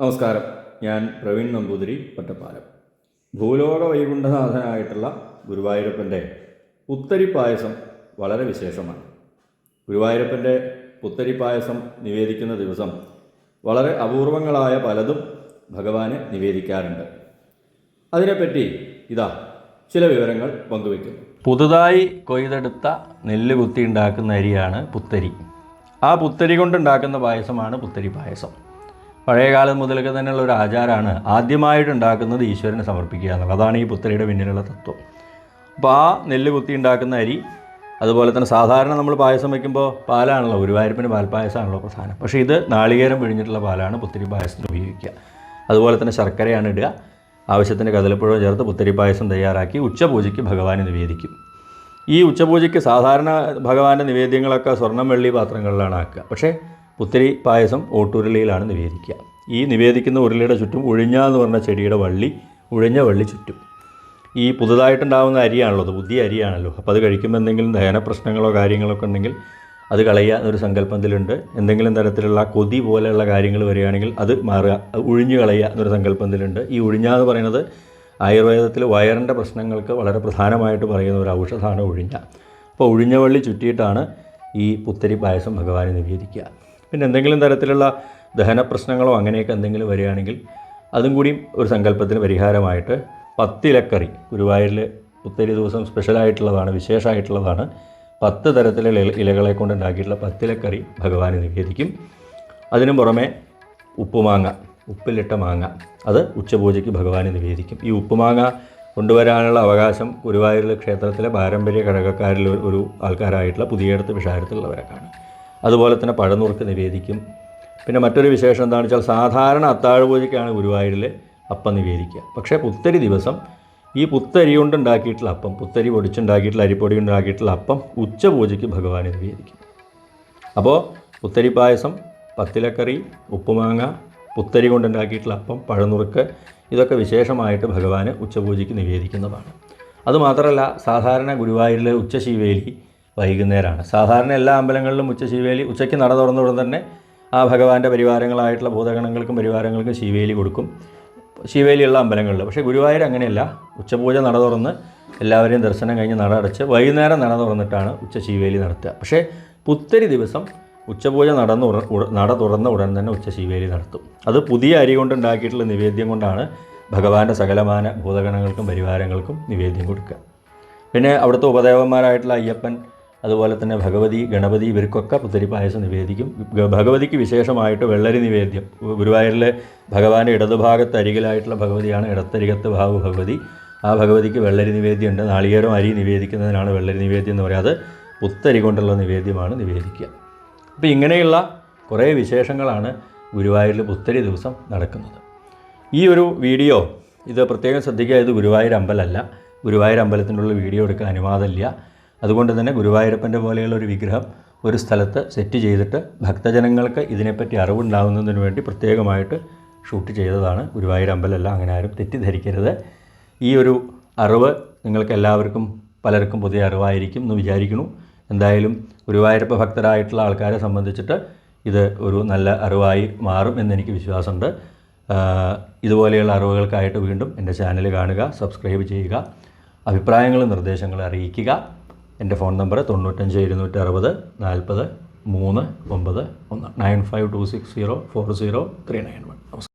നമസ്കാരം. ഞാൻ പ്രവീൺ നമ്പൂതിരി ഒറ്റപ്പാലം ഭൂലോക വൈകുണ്ഠനാഥനായിട്ടുള്ള ഗുരുവായൂരപ്പന്റെ പുത്തരി പായസം വളരെ വിശേഷമാണ്. ഗുരുവായൂരപ്പന്റെ പുത്തരി പായസം നിവേദിക്കുന്ന ദിവസം വളരെ അപൂർവങ്ങളായ പലതും ഭഗവാന് നിവേദിക്കാറുണ്ട്. അതിനെപ്പറ്റി ഇതാ ചില വിവരങ്ങൾ പങ്കുവയ്ക്കുന്നു. പുതുതായി കൊയ്തെടുത്ത നെല്ല് കുത്തി ഉണ്ടാക്കുന്ന അരിയാണ് പുത്തരി. ആ പുത്തരി കൊണ്ടുണ്ടാക്കുന്ന പായസമാണ് പുത്തരി പായസം. പഴയകാലം മുതലൊക്കെ തന്നെയുള്ള ഒരു ആചാരമാണ് ആദ്യമായിട്ട് ഉണ്ടാക്കുന്നത് ഈശ്വരനെ സമർപ്പിക്കുക എന്നുള്ളത്. അതാണ് ഈ പുത്തരിയുടെ പിന്നിലുള്ള തത്വം. അപ്പോൾ ആ നെല്ല് കുത്തി ഉണ്ടാക്കുന്ന അരി അതുപോലെ തന്നെ സാധാരണ നമ്മൾ പായസം വയ്ക്കുമ്പോൾ പാലാണല്ലോ ഗുരുവായൂരപ്പിന് പാൽപ്പായസമാണല്ലോ പ്രധാനം. പക്ഷേ ഇത് നാളികേരം പിഴിഞ്ഞിട്ടുള്ള പാലാണ് പുത്തരി പായസത്തിന് ഉപയോഗിക്കുക. അതുപോലെ തന്നെ ശർക്കരയാണ് ഇടുക. ആവശ്യത്തിന് കദളിപ്പഴം ചേർത്ത് പുത്തരി പായസം തയ്യാറാക്കി ഉച്ചപൂജയ്ക്ക് ഭഗവാനെ നിവേദിക്കും. ഈ ഉച്ചപൂജയ്ക്ക് സാധാരണ ഭഗവാന്റെ നിവേദ്യങ്ങളൊക്കെ സ്വർണം വെള്ളി പാത്രങ്ങളിലാണ് ആക്കുക. പക്ഷേ പുത്തരി പായസം ഓട്ടുരുളിയിലാണ് നിവേദിക്കുക. ഈ നിവേദിക്കുന്ന ഉരുളിയുടെ ചുറ്റും ഉഴിഞ്ഞ എന്ന് പറഞ്ഞ ചെടിയുടെ വള്ളി ഉഴിഞ്ഞ വള്ളി ചുറ്റും. ഈ പുതുതായിട്ടുണ്ടാകുന്ന അരിയാണല്ലോ അത് പുതിയ അരിയാണല്ലോ. അപ്പോൾ അത് കഴിക്കുമ്പോൾ എന്തെങ്കിലും ദഹന പ്രശ്നങ്ങളോ കാര്യങ്ങളൊക്കെ ഉണ്ടെങ്കിൽ അത് കളയുക എന്നൊരു സങ്കല്പത്തിലുണ്ട്. എന്തെങ്കിലും തരത്തിലുള്ള കൊതി പോലെയുള്ള കാര്യങ്ങൾ വരികയാണെങ്കിൽ അത് മാറുക ഉഴിഞ്ഞു കളയുക എന്നൊരു സങ്കല്പത്തിലുണ്ട്. ഈ ഉഴിഞ്ഞ എന്ന് പറയുന്നത് ആയുർവേദത്തിൽ വയറിന്റെ പ്രശ്നങ്ങൾക്ക് വളരെ പ്രധാനമായിട്ട് പറയുന്ന ഒരു ഔഷധമാണ് ഉഴിഞ്ഞ. അപ്പോൾ ഉഴിഞ്ഞ വള്ളി ചുറ്റിയിട്ടാണ് ഈ പുത്തരി പായസം ഭഗവാനെ നിവേദിക്കുക. പിന്നെ എന്തെങ്കിലും തരത്തിലുള്ള ദഹന പ്രശ്നങ്ങളോ അങ്ങനെയൊക്കെ എന്തെങ്കിലും വരികയാണെങ്കിൽ അതും കൂടി ഒരു സങ്കല്പത്തിന് പരിഹാരമായിട്ട് പത്തിലക്കറി ഗുരുവായൂരിൽ ഒത്തിരി ദിവസം സ്പെഷ്യലായിട്ടുള്ളതാണ് വിശേഷമായിട്ടുള്ളതാണ്. പത്ത് തരത്തിലുള്ള ഇലകളെ കൊണ്ട് ഉണ്ടാക്കിയിട്ടുള്ള പത്തിലക്കറി ഭഗവാന് നിവേദിക്കും. അതിനു പുറമെ ഉപ്പുമാങ്ങ ഉപ്പിലിട്ട മാങ്ങ അത് ഉച്ചപൂജയ്ക്ക് ഭഗവാന് നിവേദിക്കും. ഈ ഉപ്പുമാങ്ങ കൊണ്ടുവരാനുള്ള അവകാശം ഗുരുവായൂരിലെ ക്ഷേത്രത്തിലെ പാരമ്പര്യ ഘടകക്കാരിൽ ഒരു- ആൾക്കാരായിട്ടുള്ള പുതിയടത്ത് വിഷാരത്തിലുള്ളവരൊക്കെയാണ് അതുപോലെ തന്നെ പഴനുറുക്ക് നിവേദിക്കും. പിന്നെ മറ്റൊരു വിശേഷം എന്താണെന്ന് വെച്ചാൽ സാധാരണ അത്താഴ പൂജയ്ക്കാണ് ഗുരുവായൂരിൽ അപ്പം നിവേദിക്കുക. പക്ഷേ പുത്തരി ദിവസം ഈ പുത്തരി കൊണ്ടുണ്ടാക്കിയിട്ടുള്ള അപ്പം പുത്തരി പൊടിച്ചുണ്ടാക്കിയിട്ടുള്ള അരിപ്പൊടി ഉണ്ടാക്കിയിട്ടുള്ള അപ്പം ഉച്ചപൂജയ്ക്ക് ഭഗവാനെ നിവേദിക്കും. അപ്പോൾ പുത്തരി പായസം പത്തിലക്കറി ഉപ്പുമാങ്ങ പുത്തരി കൊണ്ടുണ്ടാക്കിയിട്ടുള്ള അപ്പം പഴനുറുക്ക് ഇതൊക്കെ വിശേഷമായിട്ട് ഭഗവാന് ഉച്ചപൂജയ്ക്ക് നിവേദിക്കുന്നതാണ്. അതുമാത്രമല്ല സാധാരണ ഗുരുവായൂരിലെ ഉച്ചശീവേലി വൈകുന്നേരമാണ് സാധാരണ എല്ലാ അമ്പലങ്ങളിലും ഉച്ച ശിവേലി ഉച്ചയ്ക്ക് നട തുറന്ന ഉടൻ തന്നെ ആ ഭഗവാന്റെ പരിവാരങ്ങളായിട്ടുള്ള ഭൂതഗണങ്ങൾക്കും പരിവാരങ്ങൾക്കും ശിവേലി കൊടുക്കും. ശിവേലിയുള്ള അമ്പലങ്ങളിൽ. പക്ഷേ ഗുരുവായൂർ അങ്ങനെയല്ല. ഉച്ചപൂജ നട തുറന്ന് എല്ലാവരെയും ദർശനം കഴിഞ്ഞ് നട അടച്ച് വൈകുന്നേരം നട തുറന്നിട്ടാണ് ഉച്ച ശിവേലി നടത്തുക. പക്ഷേ പുത്തരി ദിവസം ഉച്ചപൂജ നടന്ന് നട തുറന്ന ഉടൻ തന്നെ ഉച്ച ശിവേലി നടത്തും. അത് പുതിയ അരി കൊണ്ടുണ്ടാക്കിയിട്ടുള്ള നിവേദ്യം കൊണ്ടാണ് ഭഗവാന്റെ സകലമാന ഭൂതഗണങ്ങൾക്കും പരിവാരങ്ങൾക്കും നിവേദ്യം കൊടുക്കുക. പിന്നെ അവിടുത്തെ ഉപദേവന്മാരായിട്ടുള്ള അയ്യപ്പൻ അതുപോലെ തന്നെ ഭഗവതി ഗണപതി ഇവർക്കൊക്കെ പുത്തരി പായസം നിവേദിക്കും. ഭഗവതിക്ക് വിശേഷമായിട്ട് വെള്ളരി നിവേദ്യം. ഗുരുവായൂരിലെ ഭഗവാന്റെ ഇടതുഭാഗത്ത് അരികിലായിട്ടുള്ള ഭഗവതിയാണ് ഇടത്തരികത്ത് ഭാവു ഭഗവതി. ആ ഭഗവതിക്ക് വെള്ളരി നിവേദ്യമുണ്ട്. നാളികേരം അരി നിവേദിക്കുന്നതിനാണ് വെള്ളരി നിവേദ്യം എന്ന് പറയാതെ പുത്തരി കൊണ്ടുള്ള നിവേദ്യമാണ് നിവേദിക്കുക. അപ്പോൾ ഇങ്ങനെയുള്ള കുറേ വിശേഷങ്ങളാണ് ഗുരുവായൂരിൽ പുത്തരി ദിവസം നടക്കുന്നത്. ഈ ഒരു വീഡിയോ ഇത് പ്രത്യേകം ശ്രദ്ധിക്കുക. ഇത് ഗുരുവായൂർ അമ്പലമല്ല. ഗുരുവായൂർ അമ്പലത്തിനുള്ള വീഡിയോ എടുക്കാൻ അനുവാദമില്ല. അതുകൊണ്ട് തന്നെ ഗുരുവായൂരപ്പന്റെ പോലെയുള്ള ഒരു വിഗ്രഹം ഒരു സ്ഥലത്ത് സെറ്റ് ചെയ്തിട്ട് ഭക്തജനങ്ങൾക്ക് ഇതിനെപ്പറ്റി അറിവുണ്ടാകുന്നതിന് വേണ്ടി പ്രത്യേകമായിട്ട് ഷൂട്ട് ചെയ്തതാണ് ഗുരുവായൂർ അമ്പലമല്ല അങ്ങനെ ആരും തെറ്റിദ്ധരിക്കരുത്. ഈ ഒരു അറിവ് നിങ്ങൾക്ക് എല്ലാവർക്കും പലർക്കും പുതിയ അറിവായിരിക്കും എന്ന് വിചാരിക്കുന്നു. എന്തായാലും ഗുരുവായൂരപ്പ ഭക്തരായിട്ടുള്ള ആൾക്കാരെ സംബന്ധിച്ചിട്ട് ഇത് ഒരു നല്ല അറിവായി മാറും എന്നെനിക്ക് വിശ്വാസമുണ്ട്. ഇതുപോലെയുള്ള അറിവുകൾക്കായിട്ട് വീണ്ടും എന്റെ ചാനൽ കാണുക സബ്സ്ക്രൈബ് ചെയ്യുക അഭിപ്രായങ്ങളും നിർദ്ദേശങ്ങളും അറിയിക്കുക. എന്റെ ഫോൺ നമ്പർ തൊണ്ണൂറ്റഞ്ച് ഇരുന്നൂറ്റി അറുപത് നാൽപ്പത് മൂന്ന് ഒമ്പത് ഒന്ന് nine five two six zero four zero three nine one. നമസ്കാരം.